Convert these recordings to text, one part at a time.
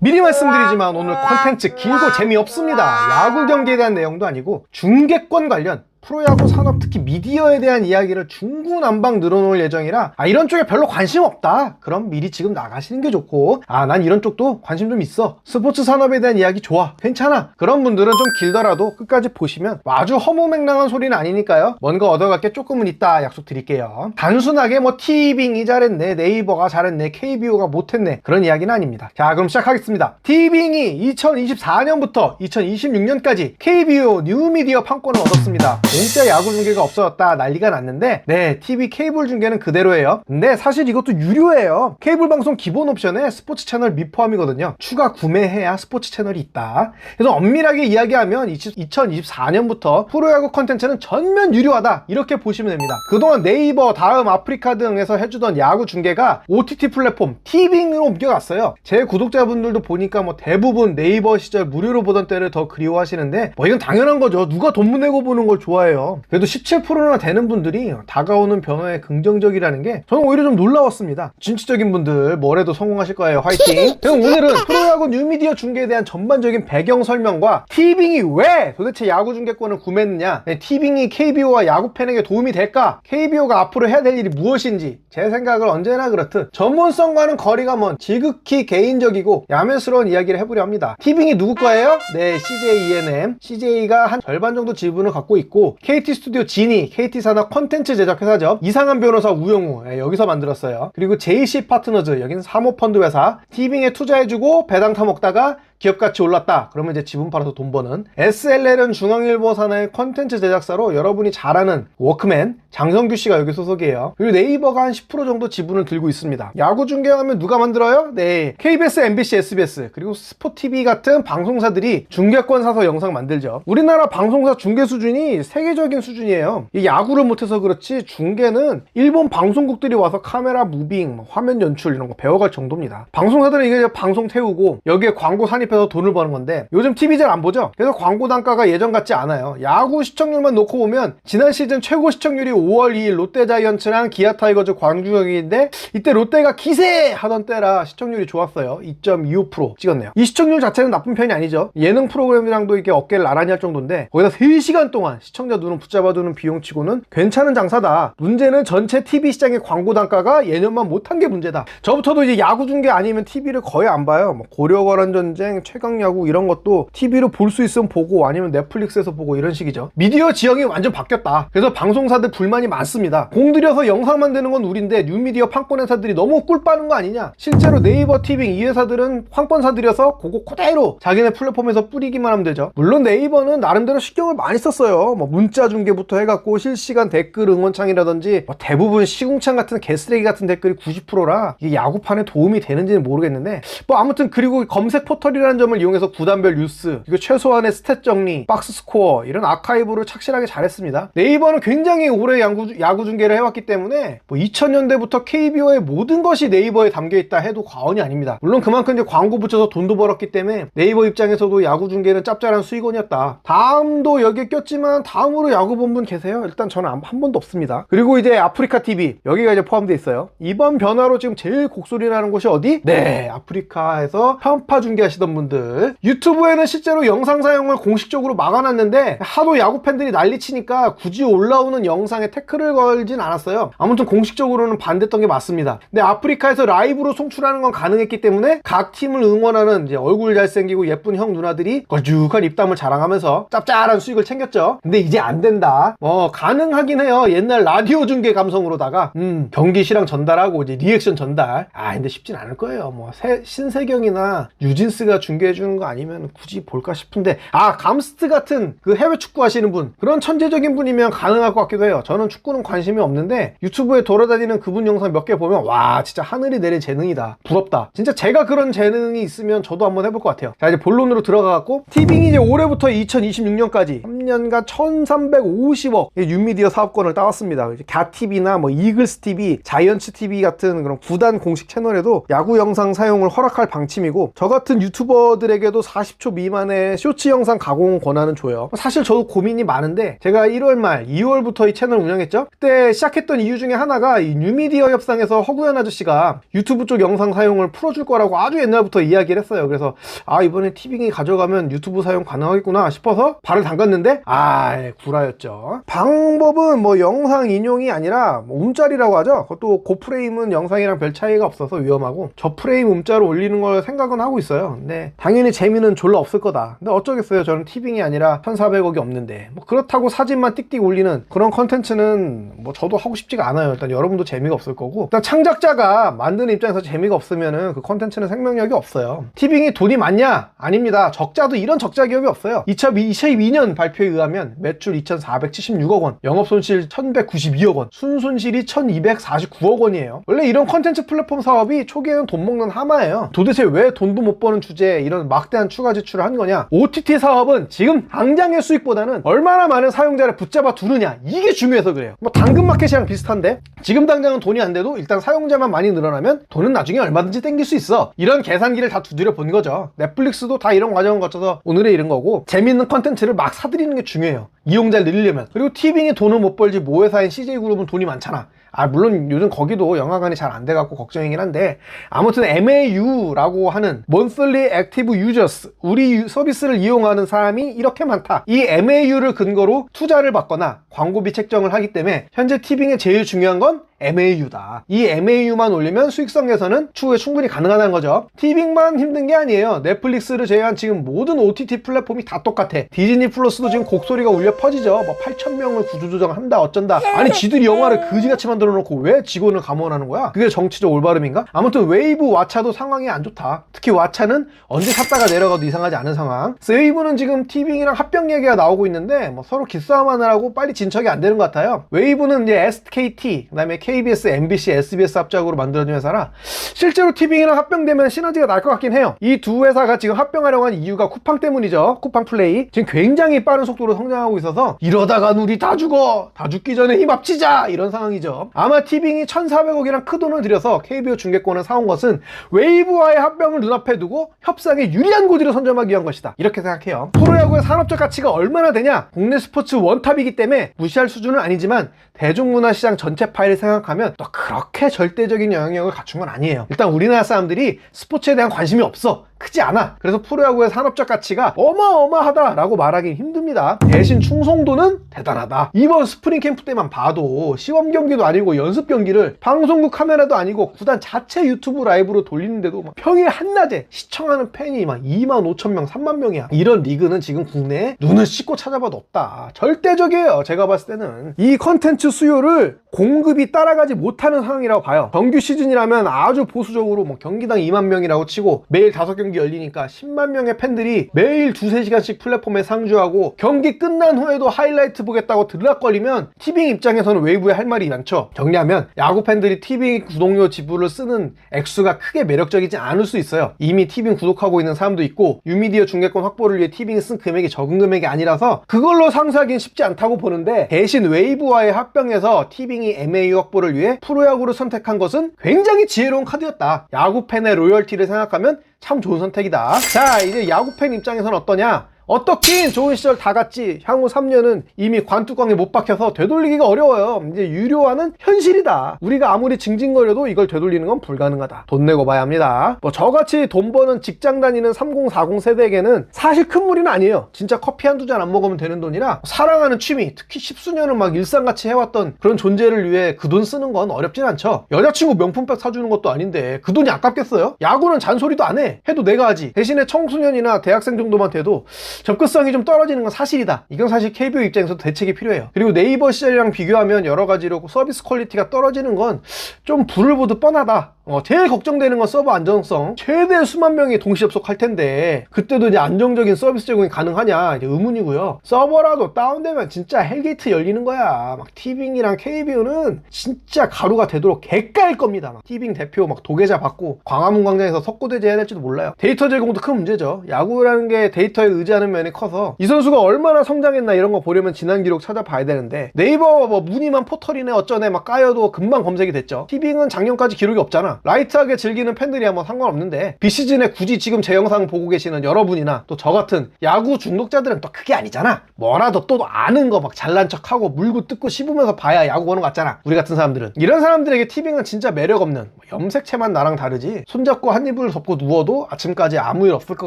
미리 말씀드리지만 오늘 콘텐츠 길고 재미없습니다. 야구 경기에 대한 내용도 아니고 중계권 관련 프로야구 산업 특히 미디어에 대한 이야기를 중구난방 늘어놓을 예정이라 아 이런 쪽에 별로 관심 없다. 그럼 미리 지금 나가시는 게 좋고 아 난 이런 쪽도 관심 좀 있어. 스포츠 산업에 대한 이야기 좋아. 괜찮아. 그런 분들은 좀 길더라도 끝까지 보시면 아주 허무맹랑한 소리는 아니니까요. 뭔가 얻어갈 게 조금은 있다 약속드릴게요. 단순하게 뭐 티빙이 잘했네 네이버가 잘했네 KBO가 못했네 그런 이야기는 아닙니다. 자 그럼 시작하겠습니다. 티빙이 2024년부터 2026년까지 KBO 뉴미디어 판권을 얻었습니다 공짜 야구 중계가 없어졌다. 난리가 났는데 네 TV 케이블 중계는 그대로예요. 근데 사실 이것도 유료예요. 케이블 방송 기본 옵션에 스포츠 채널 미 포함이거든요. 추가 구매해야 스포츠 채널이 있다. 그래서 엄밀하게 이야기하면 2024년부터 프로야구 컨텐츠는 전면 유료하다. 이렇게 보시면 됩니다. 그동안 네이버 다음 아프리카 등에서 해주던 야구 중계가 OTT 플랫폼 티빙으로 옮겨갔어요. 제 구독자분들도 보니까 뭐 대부분 네이버 시절 무료로 보던 때를 더 그리워하시는데 뭐 이건 당연한 거죠. 누가 돈 내고 보는 걸 좋아 해요. 그래도 17%나 되는 분들이 다가오는 변화에 긍정적이라는 게 저는 오히려 좀 놀라웠습니다. 진취적인 분들 뭐래도 성공하실 거예요. 화이팅! 그래서 오늘은 프로야구 뉴미디어 중계에 대한 전반적인 배경 설명과 티빙이 왜 도대체 야구 중계권을 구매했느냐 네, 티빙이 KBO와 야구 팬에게 도움이 될까 KBO가 앞으로 해야 될 일이 무엇인지 제 생각을 언제나 그렇듯 전문성과는 거리가 먼 지극히 개인적이고 야매스러운 이야기를 해보려 합니다. 티빙이 누구 거예요? 네 CJ ENM CJ가 한 절반 정도 지분을 갖고 있고 KT 스튜디오 진이 KT 산업 컨텐츠 제작 회사죠. 이상한 변호사 우영우. 예, 여기서 만들었어요. 그리고 JC 파트너즈 여기는 사모펀드 회사. 티빙에 투자해주고 배당 타먹다가 기업 가치 올랐다. 그러면 이제 지분 팔아서 돈 버는 SLL은 중앙일보 산하의 컨텐츠 제작사로 여러분이 잘 아는 워크맨 장성규 씨가 여기 소속이에요. 그리고 네이버가 한 10% 정도 지분을 들고 있습니다. 야구 중계하면 누가 만들어요? 네, KBS, MBC, SBS 그리고 스포티비 같은 방송사들이 중계권 사서 영상 만들죠. 우리나라 방송사 중계 수준이 세계적인 수준이에요. 이 야구를 못해서 그렇지 중계는 일본 방송국들이 와서 카메라 무빙, 뭐 화면 연출 이런 거 배워갈 정도입니다. 방송사들은 이게 방송 태우고 여기에 광고 산입 편입해서 돈을 버는 건데 요즘 TV 잘 안 보죠? 그래서 광고 단가가 예전 같지 않아요. 야구 시청률만 놓고 보면 지난 시즌 최고 시청률이 5월 2일 롯데자이언츠랑 기아 타이거즈 광주 경기인데 이때 롯데가 기세 하던 때라 시청률이 좋았어요. 2.25% 찍었네요. 이 시청률 자체는 나쁜 편이 아니죠. 예능 프로그램이랑도 이렇게 어깨를 나란히 할 정도인데 거기다 3시간 동안 시청자 눈을 붙잡아두는 비용치고는 괜찮은 장사다. 문제는 전체 TV 시장의 광고 단가가 예년만 못한 게 문제다. 저부터도 이제 야구 중계 아니면 TV를 거의 안 봐요. 뭐 고려거란 전쟁, 최강 야구 이런 것도 TV로 볼 수 있으면 보고 아니면 넷플릭스에서 보고 이런 식이죠. 미디어 지형이 완전 바뀌었다. 그래서 방송사들 불만이 많습니다. 공들여서 영상 만드는 건 우린데 뉴미디어 판권 회사들이 너무 꿀 빠는 거 아니냐? 실제로 네이버 티빙 이 회사들은 판권사들이어서 그거 그대로 자기네 플랫폼에서 뿌리기만 하면 되죠. 물론 네이버는 나름대로 신경을 많이 썼어요. 뭐 문자 중계부터 해갖고 실시간 댓글 응원창이라든지 뭐 대부분 시궁창 같은 개쓰레기 같은 댓글이 90%라 이게 야구판에 도움이 되는지는 모르겠는데 뭐 아무튼 그리고 검색 포털이라 는 점을 이용해서 구단별 뉴스 그리고 최소한의 스탯 정리 박스 스코어 이런 아카이브를 착실하게 잘했습니다. 네이버는 굉장히 오래 야구, 야구 중계를 해왔기 때문에 뭐 2000년대부터 KBO의 모든 것이 네이버에 담겨있다 해도 과언이 아닙니다. 물론 그만큼 이제 광고 붙여서 돈도 벌었기 때문에 네이버 입장에서도 야구 중계는 짭짤한 수익원이었다. 다음도 여기에 꼈지만 다음으로 야구 본분 계세요? 일단 저는 한- 한 번도 없습니다. 그리고 이제 아프리카 TV 여기가 이제 포함되어 있어요. 이번 변화로 지금 제일 곡소리 나는 곳이 어디? 네. 아프리카에서 편파 중계하시던 분 들. 유튜브에는 실제로 영상 사용을 공식적으로 막아놨는데 하도 야구 팬들이 난리치니까 굳이 올라오는 영상에 태클을 걸진 않았어요. 아무튼 공식적으로는 반대했던 게 맞습니다. 근데 아프리카에서 라이브로 송출하는 건 가능했기 때문에 각 팀을 응원하는 이제 얼굴 잘생기고 예쁜 형 누나들이 걸쭉한 입담을 자랑하면서 짭짤한 수익을 챙겼죠. 근데 이제 안 된다. 뭐 가능하긴 해요. 옛날 라디오 중계 감성으로다가 음 경기 실황 전달하고 이제 리액션 전달. 아 근데 쉽진 않을 거예요. 뭐 새- 신세경이나 유진스가 중계해 주는 거 아니면 굳이 볼까 싶은데 아 감스트 같은 그 해외 축구 하시는 분 그런 천재적인 분이면 가능할 것 같기도 해요. 저는 축구는 관심이 없는데 유튜브에 돌아다니는 그분 영상 몇 개 보면 와 진짜 하늘이 내린 재능이다. 부럽다. 진짜 제가 그런 재능이 있으면 저도 한번 해볼 것 같아요. 자 이제 본론으로 들어가갖고 티빙이 이제 올해부터 2026년까지 3년간 1350억 뉴미디어 사업권을 따왔습니다. 갸TV나 뭐 이글스 TV, 자이언츠 TV 같은 그런 구단 공식 채널에도 야구 영상 사용을 허락할 방침이고 저 같은 유튜버 들에게도 40초 미만의 쇼츠 영상 가공 권한은 줘요 사실 저도 고민이 많은데 제가 1월 말 2월부터 이 채널 운영했죠. 그때 시작했던 이유 중에 하나가 이 뉴미디어 협상에서 허구현 아저씨가 유튜브 쪽 영상 사용을 풀어줄 거라고 아주 옛날부터 이야기를 했어요. 그래서 아 이번에 티빙이 가져가면 유튜브 사용 가능하겠구나 싶어서 발을 담갔는데 아 예, 구라였죠. 방법은 뭐 영상 인용이 아니라 뭐 움짤이라고 하죠. 그것도 고프레임은 영상이랑 별 차이가 없어서 위험하고 저프레임 움짤을 올리는 걸 생각은 하고 있어요. 근데 당연히 재미는 졸라 없을 거다. 근데 어쩌겠어요. 저는 티빙이 아니라 1,400억이 없는데 뭐 그렇다고 사진만 띡띡 올리는 그런 컨텐츠는 뭐 저도 하고 싶지가 않아요. 일단 여러분도 재미가 없을 거고 일단 창작자가 만드는 입장에서 재미가 없으면은 그 컨텐츠는 생명력이 없어요. 티빙이 돈이 많냐? 아닙니다. 적자도 이런 적자 기업이 없어요. 2022년 발표에 의하면 매출 2,476억 원, 영업 손실 1,192억 원, 순손실이 1,249억 원이에요. 원래 이런 컨텐츠 플랫폼 사업이 초기에는 돈 먹는 하마예요. 도대체 왜 돈도 못 버는 주제에 이런 막대한 추가 지출을 한 거냐? OTT 사업은 지금 당장의 수익보다는 얼마나 많은 사용자를 붙잡아 두느냐 이게 중요해서 그래요. 뭐 당근마켓이랑 비슷한데 지금 당장은 돈이 안 돼도 일단 사용자만 많이 늘어나면 돈은 나중에 얼마든지 땡길 수 있어. 이런 계산기를 다 두드려 본 거죠. 넷플릭스도 다 이런 과정을 거쳐서 오늘에 이른 거고 재밌는 컨텐츠를 막 사들이는 게 중요해요. 이용자를 늘리려면. 그리고 티빙이 돈을 못 벌지 모 회사인 CJ그룹은 돈이 많잖아. 아 물론 요즘 거기도 영화관이 잘 안 돼갖고 걱정이긴 한데 아무튼 MAU라고 하는 Monthly Active Users 우리 유- 서비스를 이용하는 사람이 이렇게 많다. 이 MAU를 근거로 투자를 받거나 광고비 책정을 하기 때문에 현재 티빙의 제일 중요한 건 MAU다. 이 MAU만 올리면 수익성에서는 추후에 충분히 가능하다는 거죠. 티빙만 힘든 게 아니에요. 넷플릭스를 제외한 지금 모든 OTT 플랫폼이 다 똑같아. 디즈니 플러스도 지금 곡소리가 울려 퍼지죠. 뭐 8,000명을 구조조정한다 어쩐다. 아니 지들이 영화를 그지같이 만들어 놓고 왜 직원을 감원하는 거야? 그게 정치적 올바름인가? 아무튼 웨이브 왓챠도 상황이 안 좋다. 특히 왓챠는 언제 샀다가 내려가도 이상하지 않은 상황. 웨이브는 지금 티빙이랑 합병 얘기가 나오고 있는데 뭐 서로 기싸움 하느라고 빨리 진 척이 안 되는 것 같아요. 웨이브는 이제 SKT, 그다음에 KBS, MBC, SBS 합작으로 만들어진 회사라 실제로 티빙이랑 합병되면 시너지가 날 것 같긴 해요. 이 두 회사가 지금 합병하려고 한 이유가 쿠팡 때문이죠. 쿠팡 플레이. 지금 굉장히 빠른 속도로 성장하고 있어서 이러다가 우리 다 죽어. 다 죽기 전에 힘 합치자. 이런 상황이죠. 아마 티빙이 1,400억이랑 큰 돈을 들여서 KBO 중계권을 사온 것은 웨이브와의 합병을 눈앞에 두고 협상에 유리한 고지를 선점하기 위한 것이다. 이렇게 생각해요. 프로야구의 산업적 가치가 얼마나 되냐? 국내 스포츠 원탑이기 때문에 무시할 수준은 아니지만 대중문화 시장 전체 파일을 생각하면 또 그렇게 절대적인 영향력을 갖춘 건 아니에요. 일단 우리나라 사람들이 스포츠에 대한 관심이 없어. 크지 않아. 그래서 프로야구의 산업적 가치가 어마어마하다라고 말하기 힘듭니다. 대신 충성도는 대단하다. 이번 스프링 캠프 때만 봐도 시범 경기도 아니고 연습 경기를 방송국 카메라도 아니고 구단 자체 유튜브 라이브로 돌리는데도 막 평일 한낮에 시청하는 팬이 막 2만 5천 명, 3만 명이야. 이런 리그는 지금 국내에 눈을 씻고 찾아봐도 없다. 절대적이에요. 제가 봤을 때는 이 컨텐츠 수요를 공급이 따라가지 못하는 상황이라고 봐요. 정규 시즌이라면 아주 보수적으로 뭐 경기당 2만 명이라고 치고 매일 5경기 열리니까 10만 명의 팬들이 매일 두세 시간씩 플랫폼에 상주하고 경기 끝난 후에도 하이라이트 보겠다고 들락거리면 티빙 입장에서는 웨이브에 할 말이 많죠. 정리하면 야구 팬들이 티빙 구독료 지불을 쓰는 액수가 크게 매력적이지 않을 수 있어요. 이미 티빙 구독하고 있는 사람도 있고 유미디어 중계권 확보를 위해 티빙이 쓴 금액이 적은 금액이 아니라서 그걸로 상쇄하기는 쉽지 않다고 보는데 대신 웨이브와의 합병에서 티빙이 MAU 확보를 위해 프로야구를 선택한 것은 굉장히 지혜로운 카드였다. 야구 팬의 로열티를 생각하면 참 좋은 선택이다. 자, 이제 야구 팬 입장에서는 어떠냐? 어떻긴 좋은 시절 다 갔지. 향후 3년은 이미 관뚜껑에 못 박혀서 되돌리기가 어려워요. 이제 유료화는 현실이다. 우리가 아무리 징징거려도 이걸 되돌리는 건 불가능하다. 돈 내고 봐야 합니다. 뭐 저같이 돈 버는 직장 다니는 3040 세대에게는 사실 큰 무리는 아니에요. 진짜 커피 한두 잔 안 먹으면 되는 돈이라 사랑하는 취미, 특히 십수년을 막 일상같이 해왔던 그런 존재를 위해 그 돈 쓰는 건 어렵진 않죠. 여자친구 명품백 사주는 것도 아닌데 그 돈이 아깝겠어요? 야구는 잔소리도 안 해. 해도 내가 하지. 대신에 청소년이나 대학생 정도만 돼도 접근성이 좀 떨어지는 건 사실이다. 이건 사실 KBO 입장에서 대책이 필요해요. 그리고 네이버 시절이랑 비교하면 여러 가지로 서비스 퀄리티가 떨어지는 건 좀 불을 보듯 뻔하다. 어, 제일 걱정되는 건 서버 안정성. 최대 수만 명이 동시 접속할 텐데 그때도 이제 안정적인 서비스 제공이 가능하냐 이제 의문이고요. 서버라도 다운되면 진짜 헬게이트 열리는 거야. 막 티빙이랑 KBO는 진짜 가루가 되도록 개까일 겁니다. 막 티빙 대표 막 도계자 받고 광화문 광장에서 석고대제 해야 될지도 몰라요. 데이터 제공도 큰 문제죠. 야구라는 게 데이터에 의지하는 면이 커서 이 선수가 얼마나 성장했나 이런 거 보려면 지난 기록 찾아봐야 되는데 네이버 뭐 무늬만 포털이네 어쩌네 막 까여도 금방 검색이 됐죠. 티빙은 작년까지 기록이 없잖아. 라이트하게 즐기는 팬들이야 뭐 상관없는데 비시즌에 굳이 지금 제 영상 보고 계시는 여러분이나 또 저 같은 야구 중독자들은 또 그게 아니잖아. 뭐라도 또 아는 거 막 잘난 척하고 물고 뜯고 씹으면서 봐야 야구 보는 거 같잖아 우리 같은 사람들은. 이런 사람들에게 티빙은 진짜 매력 없는 뭐 염색체만 나랑 다르지 손잡고 한 이불 덮고 누워도 아침까지 아무 일 없을 것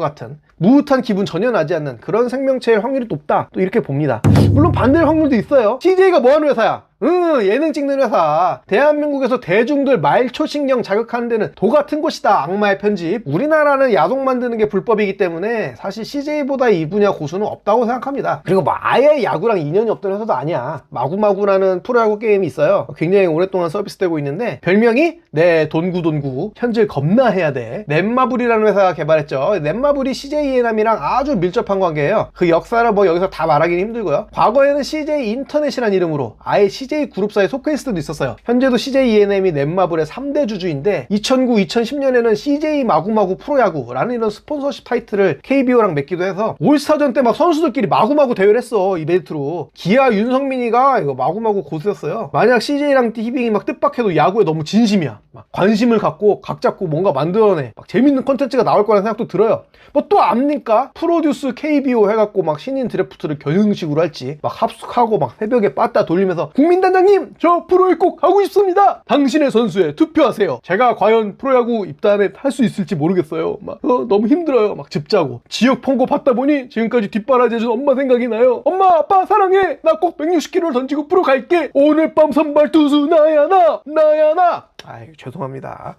같은 무흐한 기분 전혀 나지 않는 그런 생명체일 확률이 높다. 또 이렇게 봅니다. 물론 반대일 확률도 있어요. CJ가 뭐하는 회사야 응, 예능 찍는 회사. 대한민국에서 대중들 말초신경 자극하는 데는 도 같은 곳이다. 악마의 편집. 우리나라는 야동 만드는 게 불법이기 때문에 사실 CJ보다 이 분야 고수는 없다고 생각합니다. 그리고 뭐 아예 야구랑 인연이 없던 회사도 아니야. 마구마구라는 프로야구 게임이 있어요. 굉장히 오랫동안 서비스되고 있는데 별명이 네 돈구 돈구. 현질 겁나 해야 돼. 넷마블이라는 회사가 개발했죠. 넷마블이 CJ 예남이랑 아주 밀접한 관계예요. 그 역사를 뭐 여기서 다 말하기는 힘들고요. 과거에는 CJ 인터넷이라는 이름으로 아예 CJ 그룹사에 속해 있을 수도 있었어요. 현재도 CJ ENM이 넷마블의 3대 주주인데 2009, 2010년에는 CJ 마구마구 프로야구라는 이런 스폰서십 타이틀을 KBO랑 맺기도 해서 올스타전 때 막 선수들끼리 마구마구 대회를 했어 이벤트로 기아 윤성민이가 이거 마구마구 고수였어요. 만약 CJ랑 티빙이 막 뜻밖해도 야구에 너무 진심이야. 막 관심을 갖고 각 잡고 뭔가 만들어내. 막 재밌는 컨텐츠가 나올 거라는 생각도 들어요. 뭐 또 압니까? 프로듀스 KBO 해갖고 막 신인 드래프트를 경영식으로 할지 막 합숙하고 막 새벽에 빠따 돌리면서 국민 단장님 저 프로에 꼭 하고 싶습니다. 당신의 선수에 투표하세요. 제가 과연 프로야구 입단에 할 수 있을지 모르겠어요. 막 어, 너무 힘들어요. 막 짚자고 지역 폰고 받다 보니 지금까지 뒷바라지 해준 엄마 생각이 나요. 엄마 아빠 사랑해. 나 꼭 160kg 던지고 프로 갈게. 오늘 밤 선발 투수 나야 나 나야 나. 아이 죄송합니다.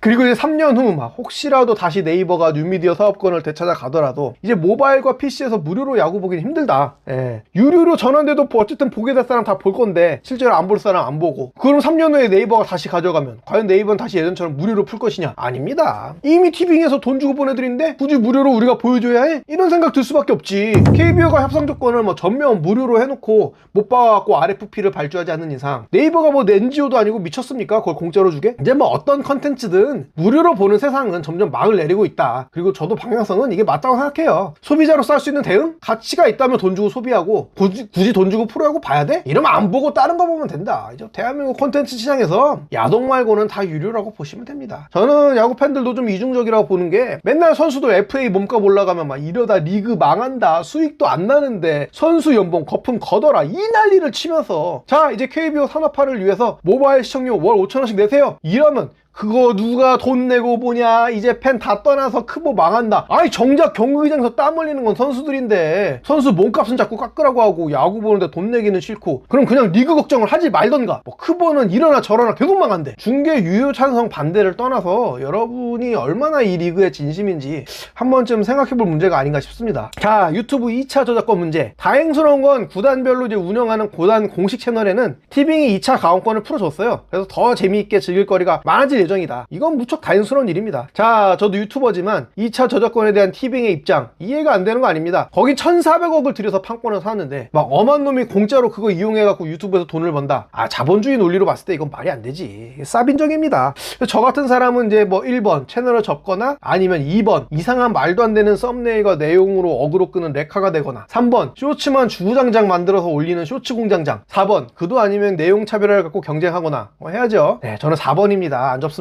그리고 이제 3년 후 막 혹시라도 다시 네이버가 뉴미디어 사업권을 되찾아 가더라도 이제 모바일과 PC에서 무료로 야구 보기는 힘들다. 예. 유료로 전환돼도 뭐 어쨌든 보게 될 사람 다 볼 건데 실제로 안 볼 사람 안 보고 그럼 3년 후에 네이버가 다시 가져가면 과연 네이버는 다시 예전처럼 무료로 풀 것이냐? 아닙니다. 이미 티빙에서 돈 주고 보내드린데 굳이 무료로 우리가 보여줘야 해? 이런 생각 들 수밖에 없지. KBO가 협상 조건을 뭐 전면 무료로 해놓고 못 봐갖고 RFP를 발주하지 않는 이상 네이버가 뭐 NGO도 아니고 미쳤습니까? 그걸 공짜로 주게? 이제 뭐 어떤 컨텐츠든 무료로 보는 세상은 점점 막을 내리고 있다. 그리고 저도 방향성은 이게 맞다고 생각해요. 소비자로서 할 수 있는 대응? 가치가 있다면 돈 주고 소비하고 굳이, 굳이 돈 주고 프로야구 봐야 돼? 이러면 안 보고 다른 거 보면 된다. 이제 대한민국 콘텐츠 시장에서 야동 말고는 다 유료라고 보시면 됩니다. 저는 야구 팬들도 좀 이중적이라고 보는 게 맨날 선수도 FA 몸값 올라가면 막 이러다 리그 망한다. 수익도 안 나는데 선수 연봉 거품 걷어라. 이 난리를 치면서 자 이제 KBO 산업화를 위해서 모바일 시청료 월 5천원씩 내세요. 이러면 그거 누가 돈 내고 보냐? 이제 팬 다 떠나서 크보 망한다. 아니 정작 경기장에서 땀 흘리는 건 선수들인데 선수 몸값은 자꾸 깎으라고 하고 야구 보는데 돈 내기는 싫고 그럼 그냥 리그 걱정을 하지 말던가. 뭐 크보는 이러나 저러나 계속 망한대. 중계 유효 찬성 반대를 떠나서 여러분이 얼마나 이 리그의 진심인지 한 번쯤 생각해 볼 문제가 아닌가 싶습니다. 자 유튜브 2차 저작권 문제. 다행스러운 건 구단별로 이제 운영하는 고단 공식 채널에는 티빙이 2차 가원권을 풀어줬어요. 그래서 더 재미있게 즐길 거리가 많아질 예정이다. 이건 무척 다행스러운 일입니다. 자, 저도 유튜버지만 2차 저작권에 대한 티빙의 입장 이해가 안 되는 거 아닙니다. 거긴 1,400억을 들여서 판권을 샀는데 막 엄한 놈이 공짜로 그거 이용해갖고 유튜브에서 돈을 번다. 아, 자본주의 논리로 봤을 때 이건 말이 안 되지. 쌉인정입니다. 저 같은 사람은 이제 뭐 1번 채널을 접거나 아니면 2번 이상한 말도 안 되는 썸네일과 내용으로 어그로 끄는 레카가 되거나 3번 쇼츠만 주구장장 만들어서 올리는 쇼츠 공장장 4번 그도 아니면 내용 차별을 갖고 경쟁하거나 뭐 해야죠. 네, 저는 4번입니다. 안 접습니다.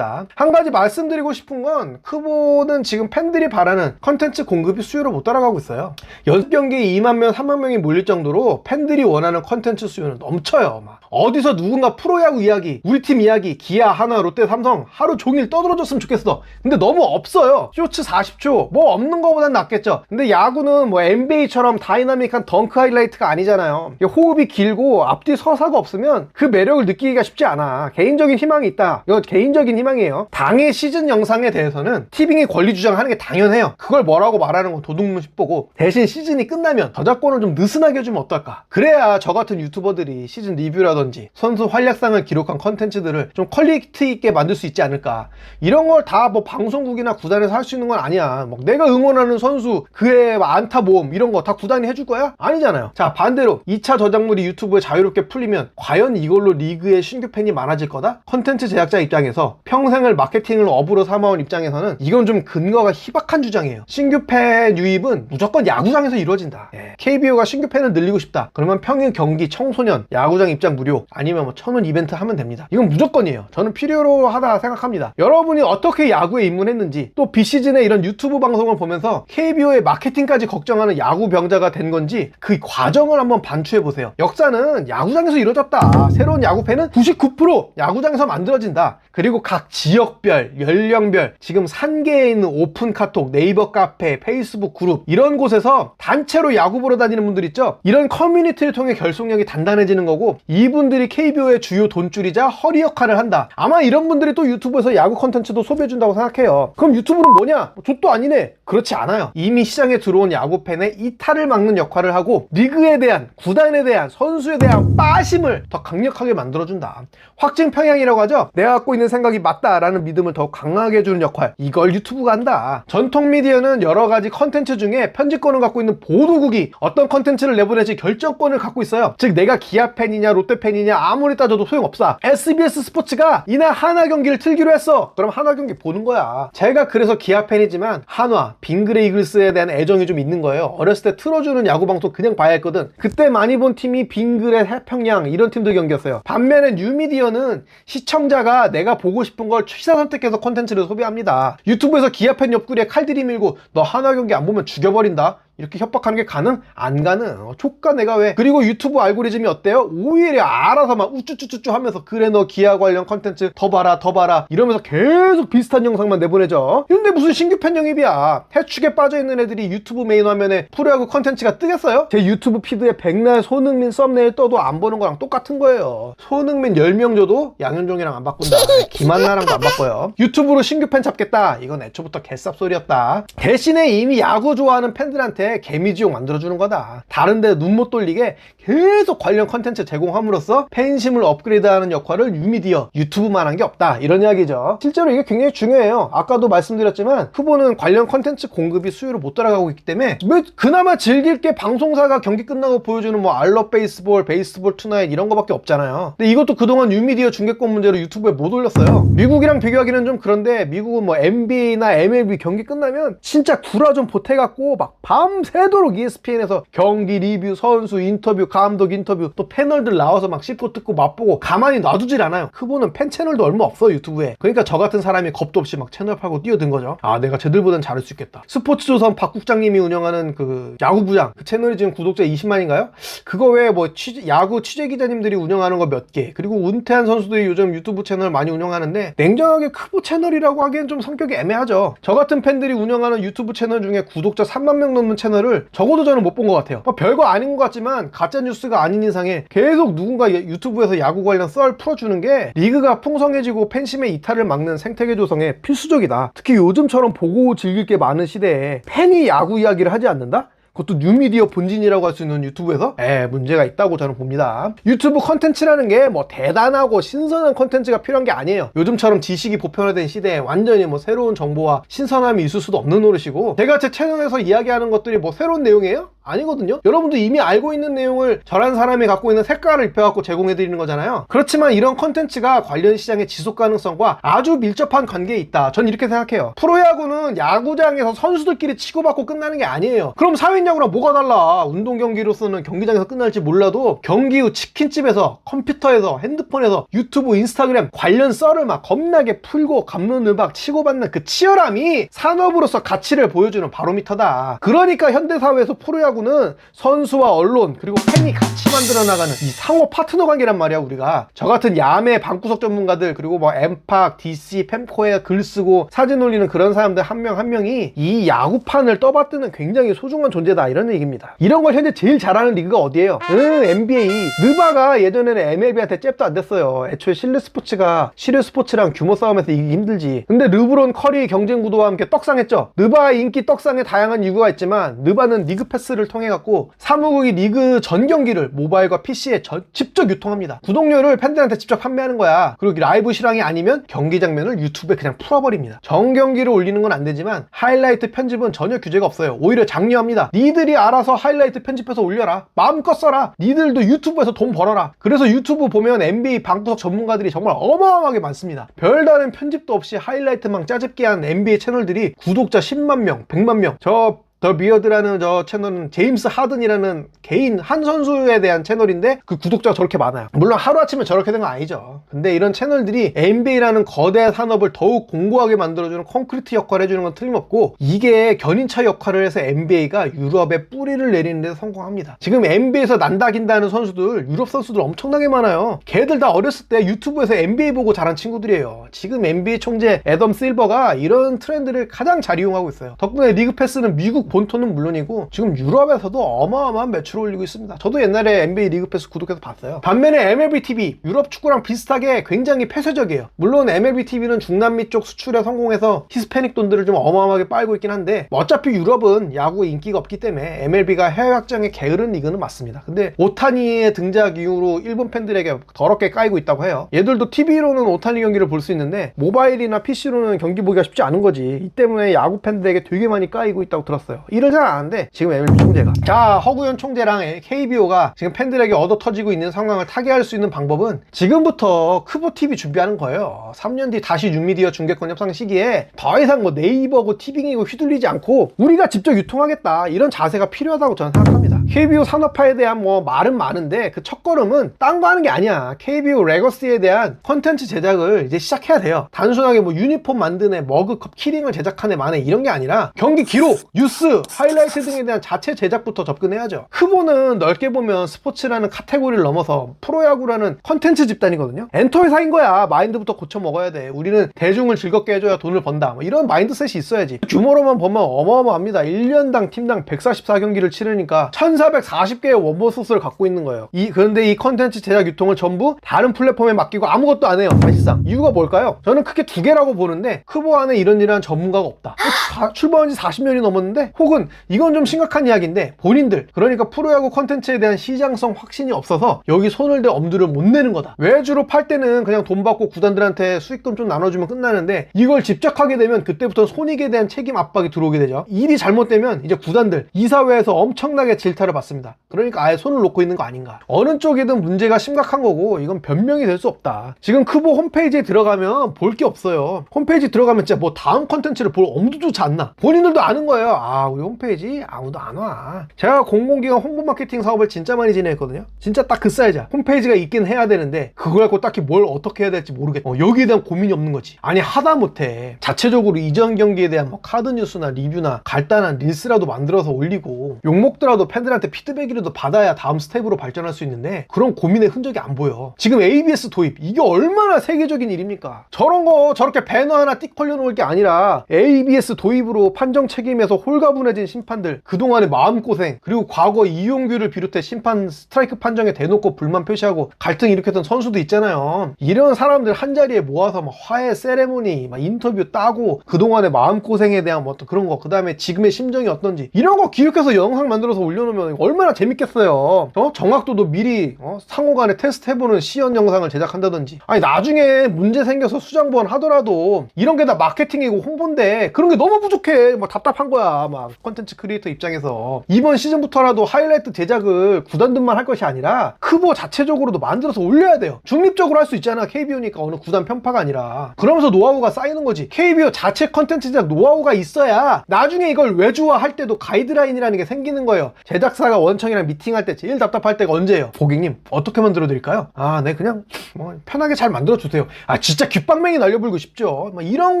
한 가지 말씀드리고 싶은 건 크보는 지금 팬들이 바라는 컨텐츠 공급이 수요를 못 따라가고 있어요. 연습 경기에 2만 명, 3만 명이 몰릴 정도로 팬들이 원하는 컨텐츠 수요는 넘쳐요. 막 어디서 누군가 프로야구 이야기, 우리 팀 이야기, 기아, 하나, 롯데, 삼성 하루 종일 떠들어줬으면 좋겠어. 근데 너무 없어요. 쇼츠 40초. 뭐 없는 거보단 낫겠죠. 근데 야구는 뭐 NBA처럼 다이나믹한 덩크 하이라이트가 아니잖아요. 호흡이 길고 앞뒤 서사가 없으면 그 매력을 느끼기가 쉽지 않아. 개인적인 희망이 있다. 이거 개인적 인 희망이에요. 당의 시즌 영상에 대해서는 티빙이 권리 주장하는 게 당연해요. 그걸 뭐라고 말하는 건 도둑놈 싶보고 대신 시즌이 끝나면 저작권을 좀 느슨하게 해주면 어떨까? 그래야 저 같은 유튜버들이 시즌 리뷰라든지 선수 활약상을 기록한 컨텐츠들을 좀 퀄리티 있게 만들 수 있지 않을까? 이런 걸 다 뭐 방송국이나 구단에서 할 수 있는 건 아니야. 막 내가 응원하는 선수 그의 안타 모음 이런 거 다 구단이 해줄 거야? 아니잖아요. 자 반대로 2차 저작물이 유튜브에 자유롭게 풀리면 과연 이걸로 리그의 신규 팬이 많아질 거다? 컨텐츠 제작자 입장에서 평생을 마케팅을 업으로 삼아온 입장에서는 이건 좀 근거가 희박한 주장이에요. 신규 팬 유입은 무조건 야구장에서 이루어진다. 예. KBO가 신규 팬을 늘리고 싶다. 그러면 평일 경기 청소년 야구장 입장 무료 아니면 뭐 천원 이벤트 하면 됩니다. 이건 무조건이에요. 저는 필요로 하다 생각합니다. 여러분이 어떻게 야구에 입문했는지 또 비시즌에 이런 유튜브 방송을 보면서 KBO의 마케팅까지 걱정하는 야구 병자가 된 건지 그 과정을 한번 반추해 보세요. 역사는 야구장에서 이루어졌다. 새로운 야구 팬은 99% 야구장에서 만들어진다. 그리고 각 지역별, 연령별, 지금 산계에 있는 오픈 카톡, 네이버 카페, 페이스북 그룹 이런 곳에서 단체로 야구 보러 다니는 분들 있죠? 이런 커뮤니티를 통해 결속력이 단단해지는 거고 이분들이 KBO의 주요 돈줄이자 허리 역할을 한다. 아마 이런 분들이 또 유튜브에서 야구 컨텐츠도 소비해준다고 생각해요. 그럼 유튜브는 뭐냐? 족도 아니네. 그렇지 않아요. 이미 시장에 들어온 야구 팬의 이탈을 막는 역할을 하고 리그에 대한, 구단에 대한, 선수에 대한 빠심을 더 강력하게 만들어준다. 확증 평양이라고 하죠? 내가 갖고 있는 생각 이 맞다라는 믿음을 더 강하게 해주는 역할. 이걸 유튜브가 한다. 전통 미디어는 여러 가지 컨텐츠 중에 편집권을 갖고 있는 보도국이 어떤 컨텐츠를 내보낼지 결정권을 갖고 있어요. 즉 내가 기아 팬이냐 롯데 팬이냐 아무리 따져도 소용없어. SBS 스포츠가 이날 한화 경기를 틀기로 했어. 그럼 한화 경기 보는 거야. 제가 그래서 기아 팬이지만 한화, 빙그레 이글스에 대한 애정이 좀 있는 거예요. 어렸을 때 틀어주는 야구 방송 그냥 봐야 했거든. 그때 많이 본 팀이 빙그레, 해평양 이런 팀들 경기였어요. 반면에 뉴미디어는 시청자가 내가 보고 싶은 걸 취사 선택해서 콘텐츠를 소비합니다. 유튜브에서 기아 팬 옆구리에 칼들이 밀고 너 한화 경기 안 보면 죽여버린다. 이렇게 협박하는 게 가능? 안 가능. 어, 족가 내가 왜. 그리고 유튜브 알고리즘이 어때요? 오히려 알아서 막 우쭈쭈쭈쭈 하면서 그래 너 기아 관련 컨텐츠 더 봐라 더 봐라 이러면서 계속 비슷한 영상만 내보내죠. 근데 무슨 신규 팬 영입이야. 해축에 빠져있는 애들이 유튜브 메인 화면에 프로야구 컨텐츠가 뜨겠어요? 제 유튜브 피드에 백날 손흥민 썸네일 떠도 안 보는 거랑 똑같은 거예요. 손흥민 10명 줘도 양현종이랑 안 바꾼다. 김한나랑도 안 바꿔요. 유튜브로 신규 팬 잡겠다. 이건 애초부터 개쌉소리였다. 대신에 이미 야구 좋아하는 팬들한테 개미지옥 만들어주는 거다. 다른데 눈 못 돌리게 계속 관련 컨텐츠 제공함으로써 팬심을 업그레이드하는 역할을 뉴미디어, 유튜브만 한 게 없다. 이런 이야기죠. 실제로 이게 굉장히 중요해요. 아까도 말씀드렸지만 후보는 관련 컨텐츠 공급이 수요로 못 따라가고 있기 때문에 왜 그나마 즐길 게 방송사가 경기 끝나고 보여주는 뭐 알러 베이스볼, 베이스볼 투나잇 이런 거밖에 없잖아요. 근데 이것도 그동안 뉴미디어 중계권 문제로 유튜브에 못 올렸어요. 미국이랑 비교하기는 좀 그런데 미국은 뭐 NBA나 MLB 경기 끝나면 진짜 구라 좀 보태갖고 막 밤 새도록 E ESPN에서 경기 리뷰, 선수 인터뷰, 감독 인터뷰 또 패널들 나와서 막 씹고 뜯고 맛보고 가만히 놔두질 않아요. 그분은 팬 채널도 얼마 없어 유튜브에. 그러니까 저 같은 사람이 겁도 없이 막 채널 팔고 뛰어든 거죠. 아 내가 쟤들보단 잘할 수 있겠다. 스포츠조선 박 국장님이 운영하는 그 야구부장 그 채널이 지금 구독자 20만인가요? 그거 외에 뭐 취재- 야구 취재 기자님들이 운영하는 거 몇 개. 그리고 은퇴한 선수들이 요즘 유튜브 채널 많이 운영하는데 냉정하게 크보 채널이라고 하기엔 좀 성격이 애매하죠. 저 같은 팬들이 운영하는 유튜브 채널 중에 구독자 3만 명 넘는 채널을 적어도 저는 못 본 것 같아요. 뭐 별거 아닌 것 같지만 가짜 뉴스가 아닌 이상에 계속 누군가 예- 유튜브에서 야구 관련 썰 풀어주는 게 리그가 풍성해지고 팬심의 이탈을 막는 생태계 조성에 필수적이다. 특히 요즘처럼 보고 즐길 게 많은 시대에 팬이 야구 이야기를 하지 않는다? 그것도 뉴미디어 본진이라고 할 수 있는 유튜브에서 에 문제가 있다고 저는 봅니다. 유튜브 컨텐츠라는 게 뭐 대단하고 신선한 컨텐츠가 필요한 게 아니에요. 요즘처럼 지식이 보편화된 시대에 완전히 뭐 새로운 정보와 신선함이 있을 수도 없는 노릇이고 제가 제 채널에서 이야기하는 것들이 뭐 새로운 내용이에요? 아니거든요. 여러분도 이미 알고 있는 내용을 저란 사람이 갖고 있는 색깔을 입혀갖고 제공해드리는 거잖아요. 그렇지만 이런 컨텐츠가 관련 시장의 지속 가능성과 아주 밀접한 관계에 있다. 전 이렇게 생각해요. 프로야구는 야구장에서 선수들끼리 치고받고 끝나는 게 아니에요. 그럼 사회인야구랑 뭐가 달라? 운동 경기로서는 경기장에서 끝날지 몰라도 경기 후 치킨집에서 컴퓨터에서 핸드폰에서 유튜브, 인스타그램 관련 썰을 막 겁나게 풀고 감론을 막 치고받는 그 치열함이 산업으로서 가치를 보여주는 바로미터다. 그러니까 현대사회에서 프로야구 는 선수와 언론 그리고 팬이 같이 만들어 나가는 이 상호 파트너 관계란 말이야 우리가. 저 같은 야매 방구석 전문가들 그리고 뭐 엠팍, DC, 펜코에 글 쓰고 사진 올리는 그런 사람들 한명한 명이 이 야구판을 떠받드는 굉장히 소중한 존재다 이런 얘기입니다. 이런 걸 현재 제일 잘하는 리그가 어디예요? 응 NBA 느바가 예전에는 MLB한테 잽도 안 됐어요. 애초에 실내 스포츠가 실외 스포츠랑 규모 싸움에서 이기기 힘들지. 근데 르브론 커리 경쟁 구도와 함께 떡상했죠? 느바의 인기 떡상에 다양한 이유가 있지만 느바는 리그 패스를 사이트를 통해 갖고 사무국이 리그 전 경기를 모바일과 PC에 직접 유통합니다. 구독료를 팬들한테 직접 판매하는 거야. 그리고 라이브 실황이 아니면 경기 장면을 유튜브에 그냥 풀어버립니다. 전 경기를 올리는 건 안 되지만 하이라이트 편집은 전혀 규제가 없어요. 오히려 장려합니다. 니들이 알아서 하이라이트 편집해서 올려라. 마음껏 써라. 니들도 유튜브에서 돈 벌어라. 그래서 유튜브 보면 NBA 방구석 전문가들이 정말 어마어마하게 많습니다. 별다른 편집도 없이 하이라이트만 짜집게 한 NBA 채널들이 구독자 10만 명, 100만 명. 저 더 비어드라는 저 채널은 제임스 하든이라는 개인 한 선수에 대한 채널인데 그 구독자가 저렇게 많아요. 물론 하루아침에 저렇게 된 건 아니죠. 근데 이런 채널들이 NBA라는 거대 산업을 더욱 공고하게 만들어주는 콘크리트 역할을 해주는 건 틀림없고 이게 견인차 역할을 해서 NBA가 유럽에 뿌리를 내리는 데 성공합니다. 지금 NBA에서 난다긴다는 선수들 유럽 선수들 엄청나게 많아요. 걔들 다 어렸을 때 유튜브에서 NBA 보고 자란 친구들이에요. 지금 NBA 총재 애덤 실버가 이런 트렌드를 가장 잘 이용하고 있어요. 덕분에 리그 패스는 미국 본토는 물론이고 지금 유럽에서도 어마어마한 매출을 올리고 있습니다. 저도 옛날에 NBA 리그 패스 구독해서 봤어요. 반면에 MLB TV 유럽 축구랑 비슷하게 굉장히 폐쇄적이에요. 물론 MLB TV는 중남미 쪽 수출에 성공해서 히스패닉 돈들을 좀 어마어마하게 빨고 있긴 한데 어차피 유럽은 야구 인기가 없기 때문에 MLB가 해외 확장에 게으른 리그는 맞습니다. 근데 오타니의 등장 이후로 일본 팬들에게 더럽게 까이고 있다고 해요. 얘들도 TV로는 오타니 경기를 볼 수 있는데 모바일이나 PC로는 경기 보기가 쉽지 않은 거지. 이 때문에 야구 팬들에게 되게 많이 까이고 있다고 들었어요. 일을 잘 안 하는데 지금 MLB 총재가 자 허구현 총재랑 KBO가 지금 팬들에게 얻어 터지고 있는 상황을 타개할 수 있는 방법은 지금부터 크보 TV 준비하는 거예요. 3년 뒤 다시 뉴미디어 중계권 협상 시기에 더 이상 뭐 네이버고 티빙이고 휘둘리지 않고 우리가 직접 유통하겠다 이런 자세가 필요하다고 저는 생각합니다. KBO 산업화에 대한 뭐 말은 많은데 그 첫걸음은 딴 거 하는 게 아니야. KBO 레거시에 대한 컨텐츠 제작을 이제 시작해야 돼요. 단순하게 뭐 유니폼 만드네, 머그컵, 키링을 제작하네, 마네 이런 게 아니라 경기 기록, 뉴스, 하이라이트 등에 대한 자체 제작부터 접근해야죠. 크보는 넓게 보면 스포츠라는 카테고리를 넘어서 프로야구라는 컨텐츠 집단이거든요. 엔터 회사인 거야. 마인드부터 고쳐 먹어야 돼. 우리는 대중을 즐겁게 해줘야 돈을 번다. 뭐 이런 마인드셋이 있어야지. 규모로만 보면 어마어마합니다. 1년당 팀당 144경기를 치르니까 1440개의 원보소스를 갖고 있는 거예요. 이 그런데 이 컨텐츠 제작 유통을 전부 다른 플랫폼에 맡기고 아무것도 안 해요. 사실상 이유가 뭘까요? 저는 크게 두 개라고 보는데 크보 안에 이런 일한 전문가가 없다. 자, 출범한 지 40년이 넘었는데 혹은 이건 좀 심각한 이야기인데 본인들 그러니까 프로야구 컨텐츠에 대한 시장성 확신이 없어서 여기 손을 대 엄두를 못 내는 거다. 외주로 팔 때는 그냥 돈 받고 구단들한테 수익금 좀 나눠주면 끝나는데 이걸 직접 하게 되면 그때부터 손익에 대한 책임 압박이 들어오게 되죠. 일이 잘못되면 이제 구단들 이사회에서 엄청나게 질타를 받습니다. 그러니까 아예 손을 놓고 있는 거 아닌가. 어느 쪽이든 문제가 심각한 거고 이건 변명이 될 수 없다. 지금 크보 홈페이지에 들어가면 볼 게 없어요. 홈페이지 들어가면 진짜 뭐 다음 컨텐츠를 볼 엄두조차 안 나. 본인들도 아는 거예요. 아 우리 홈페이지 아무도 안 와. 제가 공공기관 홍보 마케팅 사업을 진짜 많이 진행했거든요. 진짜 딱 그 사이즈야. 홈페이지가 있긴 해야 되는데 그걸 갖고 딱히 뭘 어떻게 해야 될지 모르겠어. 어, 여기에 대한 고민이 없는 거지. 아니 하다 못해 자체적으로 이전 경기에 대한 뭐 카드 뉴스나 리뷰나 간단한 릴스라도 만들어서 올리고 욕먹더라도 팬들 한테 피드백이라도 받아야 다음 스텝으로 발전할 수 있는데 그런 고민의 흔적이 안 보여. 지금 ABS 도입 이게 얼마나 세계적인 일입니까? 저런 거 저렇게 배너 하나 띡 걸려놓을 게 아니라 ABS 도입으로 판정 책임에서 홀가분해진 심판들 그동안의 마음고생 그리고 과거 이용규를 비롯해 심판 스트라이크 판정에 대놓고 불만 표시하고 갈등 일으켰던 선수도 있잖아요. 이런 사람들 한 자리에 모아서 막 화해 세레모니, 막 인터뷰 따고 그동안의 마음고생에 대한 뭐 어떤 그런 거, 그 다음에 지금의 심정이 어떤지 이런 거 기획해서 영상 만들어서 올려놓으면 얼마나 재밌겠어요. 어? 정확도도 미리 어? 상호간에 테스트 해보는 시연 영상을 제작한다든지 아니 나중에 문제 생겨서 수장보원 하더라도 이런 게 다 마케팅이고 홍보인데 그런 게 너무 부족해. 막 답답한 거야. 막 컨텐츠 크리에이터 입장에서 이번 시즌부터라도 하이라이트 제작을 구단들만 할 것이 아니라 크보 자체적으로도 만들어서 올려야 돼요. 중립적으로 할 수 있잖아. KBO니까 어느 구단 편파가 아니라. 그러면서 노하우가 쌓이는 거지. KBO 자체 컨텐츠 제작 노하우가 있어야 나중에 이걸 외주화 할 때도 가이드라인이라는 게 생기는 거예요. 제작 사가 원청이랑 미팅할 때 제일 답답할 때가 언제예요? 고객님 어떻게 만들어 드릴까요? 아, 네 그냥 뭐 편하게 잘 만들어 주세요. 아, 진짜 귓방맹이 날려불고 싶죠. 막 이런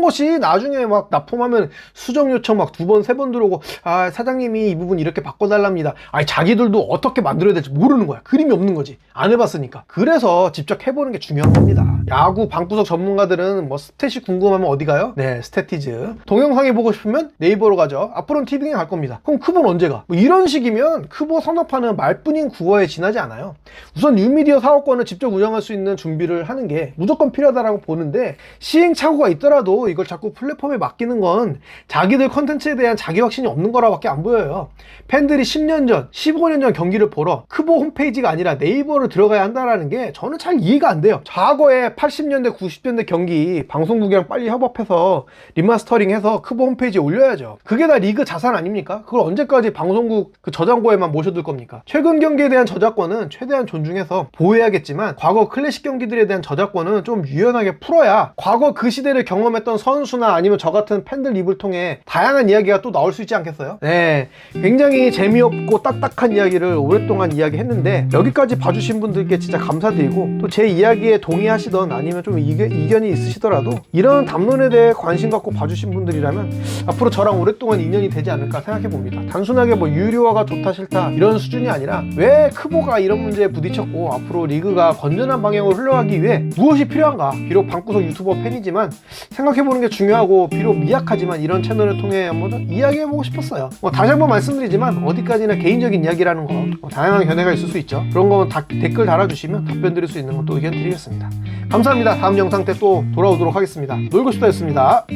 것이 나중에 막 납품하면 수정 요청 막 두 번세번 들어오고 아, 사장님이 이 부분 이렇게 바꿔달랍니다. 아니 자기들도 어떻게 만들어야 될지 모르는 거야. 그림이 없는 거지. 안 해봤으니까. 그래서 직접 해보는 게 중요한 겁니다. 야구 방구석 전문가들은 뭐 스탯이 궁금하면 어디 가요? 네, 스태티즈. 동영상이 보고 싶으면 네이버로 가죠. 앞으로는 티빙에 갈 겁니다. 그럼 크본 언제 가? 뭐 이런 식이면 보면 크보 선업화는 말뿐인 국어에 지나지 않아요. 우선 뉴미디어 사업권을 직접 운영할 수 있는 준비를 하는 게 무조건 필요하다고 보는데 시행착오가 있더라도 이걸 자꾸 플랫폼에 맡기는 건 자기들 컨텐츠에 대한 자기 확신이 없는 거라밖에 안 보여요. 팬들이 10년 전, 15년 전 경기를 보러 크보 홈페이지가 아니라 네이버로 들어가야 한다는 게 저는 잘 이해가 안 돼요. 과거에 80년대, 90년대 경기 방송국이랑 빨리 협업해서 리마스터링해서 크보 홈페이지에 올려야죠. 그게 다 리그 자산 아닙니까? 그걸 언제까지 방송국 그 저장고에 만 모셔둘 겁니까? 최근 경기에 대한 저작권은 최대한 존중해서 보호해야겠지만 과거 클래식 경기들에 대한 저작권은 좀 유연하게 풀어야 과거 그 시대를 경험했던 선수나 아니면 저 같은 팬들 입을 통해 다양한 이야기가 또 나올 수 있지 않겠어요? 네. 굉장히 재미없고 딱딱한 이야기를 오랫동안 이야기했는데 여기까지 봐주신 분들께 진짜 감사드리고 또 제 이야기에 동의하시던 아니면 좀 이견, 이견이 있으시더라도 이런 담론에 대해 관심 갖고 봐주신 분들이라면 앞으로 저랑 오랫동안 인연이 되지 않을까 생각해 봅니다. 단순하게 뭐 유료화가 좋다 싫다 이런 수준이 아니라 왜 크보가 이런 문제에 부딪혔고 앞으로 리그가 건전한 방향으로 흘러가기 위해 무엇이 필요한가 비록 방구석 유튜버 팬이지만 생각해보는 게 중요하고 비록 미약하지만 이런 채널을 통해 한번 이야기해보고 싶었어요. 뭐 다시 한번 말씀드리지만 어디까지나 개인적인 이야기라는 거 뭐 다양한 견해가 있을 수 있죠. 그런 거 다- 댓글 달아주시면 답변 드릴 수 있는 건 또 의견 드리겠습니다. 감사합니다. 다음 영상 때 또 돌아오도록 하겠습니다. 놀고 싶다였습니다.